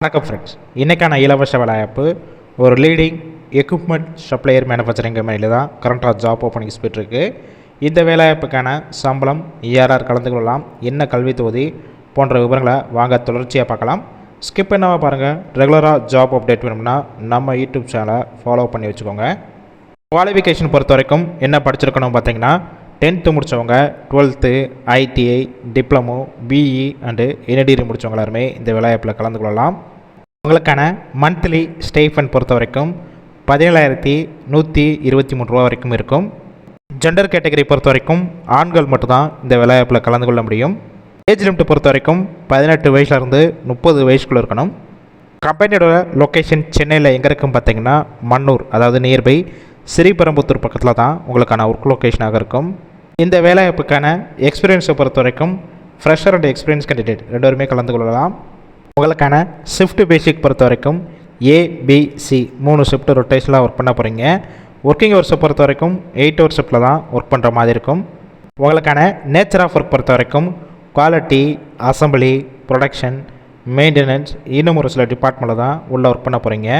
வணக்கம் ஃப்ரெண்ட்ஸ் இன்றைக்கான இலவச வேலைவாய்ப்பு ஒரு லீடிங் எக்யூப்மெண்ட் சப்ளையர் மேனுஃபேக்சரிங் கம்பெனியில் தான் கரண்ட்டாக ஜாப் ஓப்பனிங்ஸ் போயிட்டுருக்கு இந்த வேலைவாய்ப்புக்கான சம்பளம் ஏஆர்ஆர் கலந்து கொள்ளலாம் என்ன கல்வி தொகுதி போன்ற விவரங்களை வாங்க தொடர்ச்சியாக பார்க்கலாம். ஸ்கிப் பண்ணாமல் பாருங்கள் ரெகுலராக ஜாப் அப்டேட் வேணும்னா நம்ம யூடியூப் சேனலை ஃபாலோ பண்ணி வச்சுக்கோங்க. குவாலிஃபிகேஷன் பொறுத்த வரைக்கும் என்ன படிச்சிருக்கணும் பார்த்தீங்கன்னா டென்த்து முடித்தவங்க twelfth ITI diploma BE and engineering முடித்தவங்க எல்லாருமே இந்த விளையாப்பில் கலந்து கொள்ளலாம். உங்களுக்கான மந்த்லி ஸ்டேஃபன் பொறுத்த வரைக்கும் பதினேழாயிரத்தி நூற்றி இருபத்தி மூணு ரூபா வரைக்கும் இருக்கும். ஜெண்டர் கேட்டகரி பொறுத்த வரைக்கும் ஆண்கள் மட்டும்தான் இந்த விளையாப்பில் கலந்து கொள்ள முடியும். ஏஜ் லிமிட் பொறுத்த வரைக்கும் பதினெட்டு வயசுலேருந்து முப்பது வயசுக்குள்ளே இருக்கணும். கம்பெனியோட லொக்கேஷன் சென்னையில் எங்கே இருக்குன்னு பார்த்தீங்கன்னா மன்னூர் அதாவது நியர்பை ஸ்ரீபெரும்புத்தூர் பக்கத்தில் தான் உங்களுக்கான ஒர்க் லொக்கேஷனாக இருக்கும். இந்த வேலைவாய்ப்புக்கான எக்ஸ்பீரியன்ஸை பொறுத்த வரைக்கும் ஃப்ரெஷர் அண்ட் எக்ஸ்பீரியன்ஸ் கேண்டிடேட் ரெண்டுவருமே கலந்து கொள்ளலாம். உங்களுக்கான ஷிஃப்ட் பேசிக் பொறுத்த வரைக்கும் ஏபிசி மூணு ஷிஃப்ட் ரொட்டேஷனில் ஒர்க் பண்ண போகிறீங்க ஒர்க்கிங் ஹவர்ஸை பொறுத்த வரைக்கும் எயிட் ஹவர் ஷிஃப்ட்டில் தான் ஒர்க் பண்ணுற மாதிரி இருக்கும். உங்களுக்கான நேச்சர் ஆஃப் ஒர்க் பொறுத்த வரைக்கும் குவாலிட்டி அசம்பிளி ப்ரொடக்ஷன் மெயின்டெனன்ஸ் இன்னும் ஒரு சில டிபார்ட்மெண்ட்டில் தான் உள்ளே ஒர்க் பண்ண போகிறீங்க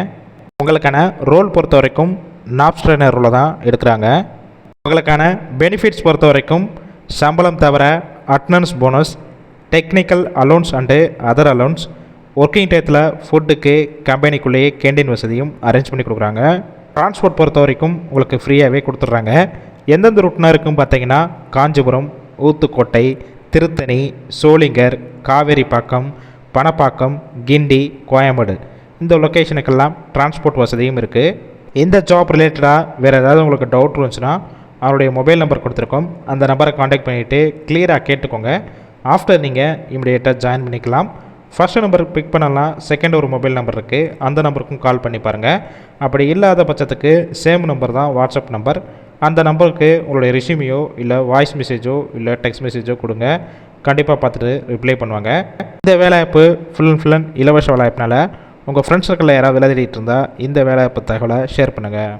உங்களுக்கான ரோல் பொறுத்த வரைக்கும் நாப்ஸ் தான் எடுக்கிறாங்க. உங்களுக்கான பெனிஃபிட்ஸ் பொறுத்த வரைக்கும் சம்பளம் தவிர attendance bonus technical allowance and other allowance working டயத்தில் ஃபுட்டுக்கு கம்பெனிக்குள்ளேயே கேண்டீன் வசதியும் அரேஞ்ச் பண்ணி கொடுக்குறாங்க. ட்ரான்ஸ்போர்ட் பொறுத்த வரைக்கும் உங்களுக்கு ஃப்ரீயாகவே கொடுத்துட்றாங்க. எந்தெந்த ரூட்னா இருக்கும் பார்த்தீங்கன்னா காஞ்சிபுரம் ஊத்துக்கோட்டை திருத்தணி சோளிங்கர் காவேரிப்பாக்கம் பணப்பாக்கம் கிண்டி கோயம்பேடு. இந்த லொக்கேஷனுக்கெல்லாம் டிரான்ஸ்போர்ட் வசதியும் இருக்குது இந்த ஜாப் ரிலேட்டடாக வேறு ஏதாவது உங்களுக்கு டவுட் இருந்துச்சுன்னா அவருடைய மொபைல் நம்பர் கொடுத்துருக்கோம். அந்த நம்பரை காண்டாக்ட் பண்ணிவிட்டு கிளியராக கேட்டுக்கோங்க. ஆஃப்டர் நீங்கள் இமிடியேட்டாக ஜாயின் பண்ணிக்கலாம். ஃபஸ்ட்டு நம்பர் பிக் பண்ணலாம் செகண்ட் ஒரு மொபைல் நம்பர் இருக்குது அந்த நம்பருக்கும் கால் பண்ணி பாருங்கள் அப்படி இல்லாத பட்சத்துக்கு சேம் நம்பர் தான் வாட்ஸ்அப் நம்பர் அந்த நம்பருக்கு உங்களுடைய ரெசியூமையோ இல்லை வாய்ஸ் மெசேஜோ இல்லை டெக்ஸ்ட் மெசேஜோ கொடுங்க. கண்டிப்பாக பார்த்துட்டு ரிப்ளை பண்ணுவாங்க. இந்த வேலைவாய்ப்பு ஃபுல் அண்ட் ஃபுல் அண்ட் இலவச வேலைவாய்ப்புனால உங்கள் ஃப்ரெண்ட்ஸ் சர்க்கிளில் யாராவது வேலை இருந்தால் இந்த வேலைவாய்ப்பு தகவலை ஷேர் பண்ணுங்கள்